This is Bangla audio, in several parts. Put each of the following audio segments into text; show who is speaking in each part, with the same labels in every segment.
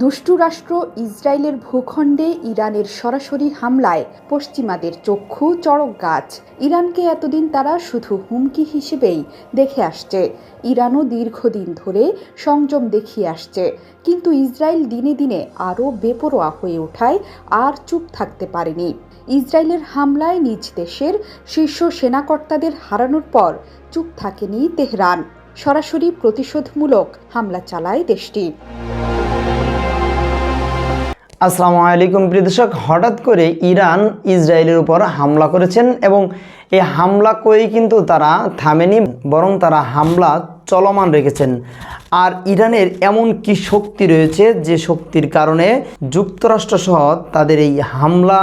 Speaker 1: দুষ্টু রাষ্ট্র ইসরায়েলের ভূখণ্ডে ইরানের সরাসরি হামলায় পশ্চিমাদের চক্ষু চড়ক গাছ। ইরানকে এতদিন তারা শুধু হুমকি হিসেবেই দেখে আসছে। ইরানও দীর্ঘদিন ধরে সংযম দেখিয়ে আসছে। কিন্তু ইসরায়েল দিনে দিনে আরও বেপরোয়া হয়ে ওঠায় আর চুপ থাকতে পারেনি। ইসরায়েলের হামলায় নিজ দেশের শীর্ষ সেনাকর্তাদের হারানোর পর চুপ থাকেনি তেহরান। সরাসরি প্রতিশোধমূলক হামলা চালায় দেশটি।
Speaker 2: আসসালামু আলাইকুম প্রিয় দর্শক। হঠাৎ করে ইরান ইসরায়েলের উপর হামলা করেছেন এবং এই হামলা করেই কিন্তু তারা থামেনি, বরং তারা হামলা চলমান রেখেছেন। আর ইরানের এমন কি শক্তি রয়েছে যে শক্তির কারণে যুক্তরাষ্ট্র সহ তাদের এই হামলা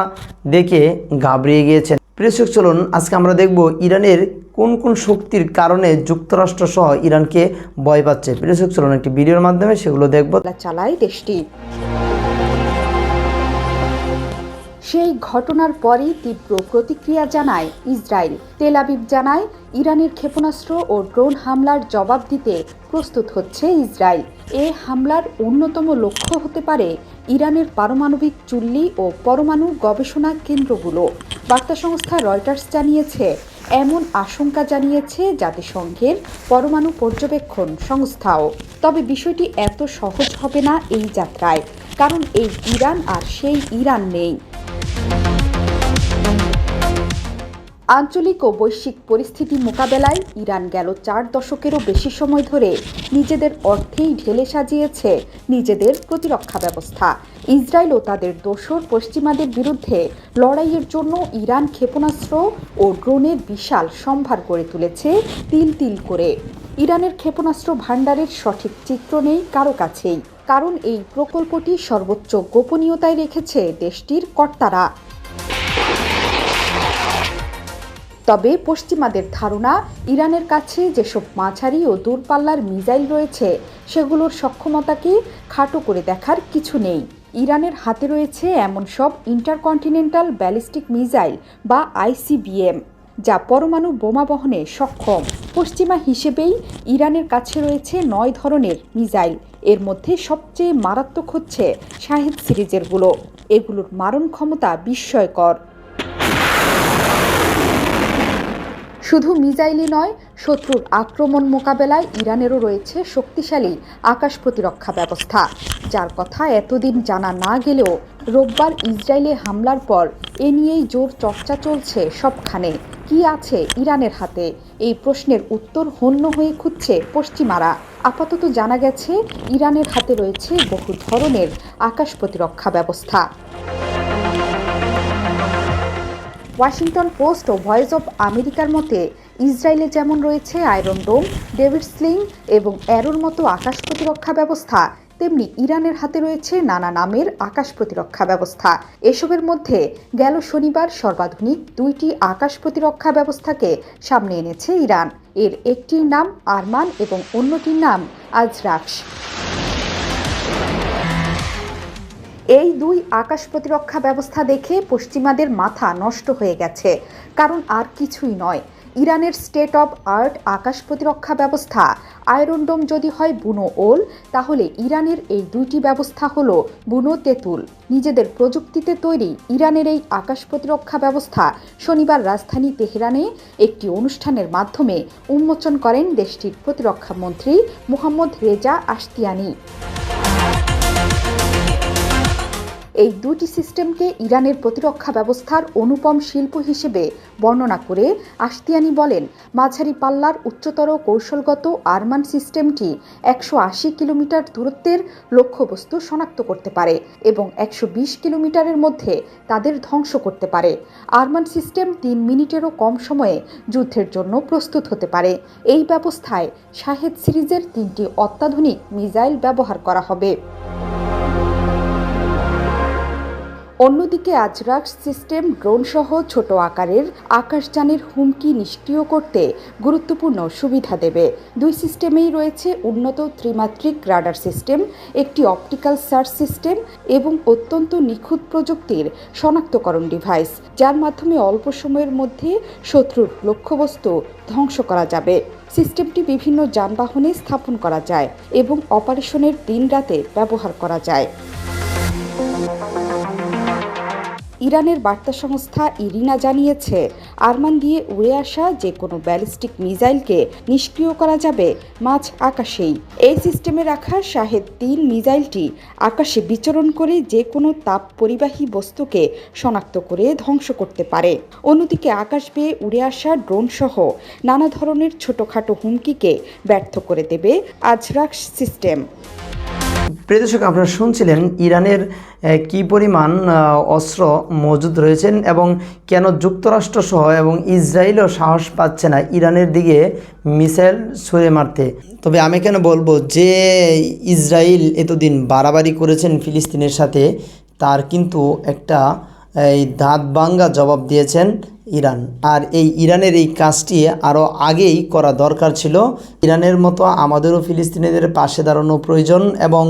Speaker 2: দেখে ঘাবড়িয়ে গিয়েছেন? দর্শক, চলুন আজকে আমরা দেখব ইরানের কোন কোন শক্তির কারণে যুক্তরাষ্ট্র সহ ইরানকে ভয় পাচ্ছে। দর্শক, চলুন একটি ভিডিওর মাধ্যমে সেগুলো দেখব।
Speaker 1: চালায় দেশটি। সেই ঘটনার পরই তীব্র প্রতিক্রিয়া জানায় ইসরায়েল। তেল আবিব জানায়, ইরানের ক্ষেপণাস্ত্র ও ড্রোন হামলার জবাব দিতে প্রস্তুত হচ্ছে ইসরায়েল। এ হামলার অন্যতম লক্ষ্য হতে পারে ইরানের পারমাণবিক চুল্লি ও পরমাণু গবেষণা কেন্দ্রগুলো। বার্তা সংস্থা রয়টার্স জানিয়েছে, এমন আশঙ্কা জানিয়েছে জাতিসংঘের পরমাণু পর্যবেক্ষণ সংস্থাও। তবে বিষয়টি এত সহজ হবে না এই যাত্রায়, কারণ এই ইরান আর সেই ইরান নেই। আঞ্চলিক ও বৈশ্বিক পরিস্থিতি মোকাবেলায় ইরান গেল চার দশকেরও বেশি সময় ধরে নিজেদের অর্থেই ঢেলে সাজিয়েছে নিজেদের প্রতিরক্ষা ব্যবস্থা। ইসরায়েল ও তাদের দোসর পশ্চিমাদের বিরুদ্ধে লড়াইয়ের জন্য ইরান ক্ষেপণাস্ত্র ও ড্রোনের বিশাল সম্ভার গড়ে তুলেছে তিল তিল করে। ইরানের ক্ষেপণাস্ত্র ভাণ্ডারের সঠিক চিত্র নেই কারও কাছেই। কারণ এই প্রকল্পটি সর্বোচ্চ গোপনীয়তায় রেখেছে দেশটির কর্তারা। তবে পশ্চিমাদের ধারণা, ইরানের কাছে যেসব মাঝারি ও দূরপাল্লার মিসাইল রয়েছে, সেগুলোর সক্ষমতাকে খাটো করে দেখার কিছু নেই। ইরানের হাতে রয়েছে এমন সব ইন্টারকন্টিনেন্টাল ব্যালিস্টিক মিসাইল বা আইসিবিএম, যা পরমাণু বোমা বহনে সক্ষম। পশ্চিমা হিসেবেই ইরানের কাছে রয়েছে নয় ধরনের মিসাইল। এর মধ্যে সবচেয়ে মারাত্মক হচ্ছে শাহিদ সিরিজেরগুলো এগুলোর মারণ ক্ষমতা বিস্ময়কর। শুধু মিসাইলই নয়, শত্রুর আক্রমণ মোকাবেলায় ইরানেরও রয়েছে শক্তিশালী আকাশ প্রতিরক্ষা ব্যবস্থা। যার কথা এতদিন জানা না গেলেও রোববার ইসরায়েলে হামলার পর এ নিয়েই জোর চর্চা চলছে সবখানে। কি আছে ইরানের হাতে? এই প্রশ্নের উত্তর হন্য হয়ে খুঁজছে পশ্চিমারা। আপাতত জানা গেছে, ইরানের হাতে রয়েছে বহু ধরনের আকাশ প্রতিরক্ষা ব্যবস্থা। ওয়াশিংটন পোস্ট ও ভয়েস অব আমেরিকার মতে, ইসরায়েলে যেমন রয়েছে আয়রন ডোম, ডেভিড স্লিং এবং অ্যারোর মতো আকাশ প্রতিরক্ষা ব্যবস্থা, তেমনি ইরানের হাতে রয়েছে নানা নামের আকাশ প্রতিরক্ষা ব্যবস্থা। এসবের মধ্যে গেল শনিবার সর্বাধুনিক দুইটি আকাশ প্রতিরক্ষা ব্যবস্থাকে সামনে এনেছে ইরান। এর একটির নাম আরমান এবং অন্যটির নাম আজরাক্স। এই দুই আকাশ প্রতিরক্ষা ব্যবস্থা দেখে পশ্চিমাদের মাথা নষ্ট হয়ে গেছে। কারণ আর কিছুই নয়। ইরানের স্টেট অব আর্ট আকাশ প্রতিরক্ষা ব্যবস্থা। আয়রনডোম যদি হয় বুনো ওল, তাহলে ইরানের এই দুইটি ব্যবস্থা হলো বুনো তেঁতুল। নিজেদের প্রযুক্তিতে তৈরি ইরানের এই আকাশ প্রতিরক্ষা ব্যবস্থা শনিবার রাজধানী তেহরানে একটি অনুষ্ঠানের মাধ্যমে উন্মোচন করেন দেশটির প্রতিরক্ষা মন্ত্রী মোহাম্মদ রেজা আশতিয়ানি। এই দুটি সিস্টেমকে ইরানের প্রতিরক্ষা ব্যবস্থার অনুপম শিল্প হিসেবে বর্ণনা করে আস্তিয়ানি বলেন, মাঝারি পাল্লার উচ্চতর কৌশলগত আরমান সিস্টেমটি একশো আশি কিলোমিটার দূরত্বের লক্ষ্যবস্তু শনাক্ত করতে পারে এবং একশো বিশ কিলোমিটারের মধ্যে তাদের ধ্বংস করতে পারে। আরমান সিস্টেম তিন মিনিটেরও কম সময়ে যুদ্ধের জন্য প্রস্তুত হতে পারে। এই ব্যবস্থায় শাহেদ সিরিজের তিনটি অত্যাধুনিক মিসাইল ব্যবহার করা হবে। অন্যদিকে আজরাক্স সিস্টেম ড্রোন সহ ছোট আকারের আকাশযানের হুমকি নিষ্ক্রিয় করতে গুরুত্বপূর্ণ সুবিধা দেবে। দুই সিস্টেমেই রয়েছে উন্নত ত্রিমাত্রিক রাডার সিস্টেম, একটি অপটিক্যাল সার্চ সিস্টেম এবং অত্যন্ত নিখুঁত প্রযুক্তির শনাক্তকরণ ডিভাইস, যার মাধ্যমে অল্প সময়ের মধ্যে শত্রুর লক্ষ্যবস্তু ধ্বংস করা যাবে। সিস্টেমটি বিভিন্ন যানবাহনে স্থাপন করা যায় এবং অপারেশনের দিন রাতে ব্যবহার করা যায়। ইরানের বার্তা সংস্থা ইরিনা জানিয়েছে, আরমান দিয়ে উড়ে আসা যে কোনো ব্যালিস্টিক মিসাইলকে নিষ্ক্রিয় করা যাবে মাঝ আকাশেই। এই সিস্টেমে রাখা শাহেদ তিন মিসাইলটি আকাশে বিচরণ করে যে কোনো তাপ পরিবাহী বস্তুকে শনাক্ত করে ধ্বংস করতে পারে। অন্যদিকে আকাশ বেয়ে উড়ে আসা ড্রোন সহ নানা ধরনের ছোটখাটো হুমকিকে ব্যর্থ করে দেবে আজরাক সিস্টেম।
Speaker 2: প্রিয় দর্শক, আপনারা শুনছিলেন ইরানের কি পরিমাণ অস্ত্র মজুদ রয়েছেন এবং কেন যুক্তরাষ্ট্রসহ এবং ইসরায়েলও সাহস পাচ্ছে না ইরানের দিকে মিসাইল ছুঁড়ে মারতে। তবে আমি কেন বলব যে ইসরায়েল এতদিন বাড়াবাড়ি করেছেন ফিলিস্তিনের সাথে, তার কিন্তু একটা এই দাঁত ভাঙ্গা জবাব দিয়েছেন ইরান। আর এই ইরানের এই কাজটি আরও আগেই করা দরকার ছিল। ইরানের মতো আমাদেরও ফিলিস্তিনিদের পাশে দাঁড়ানো প্রয়োজন এবং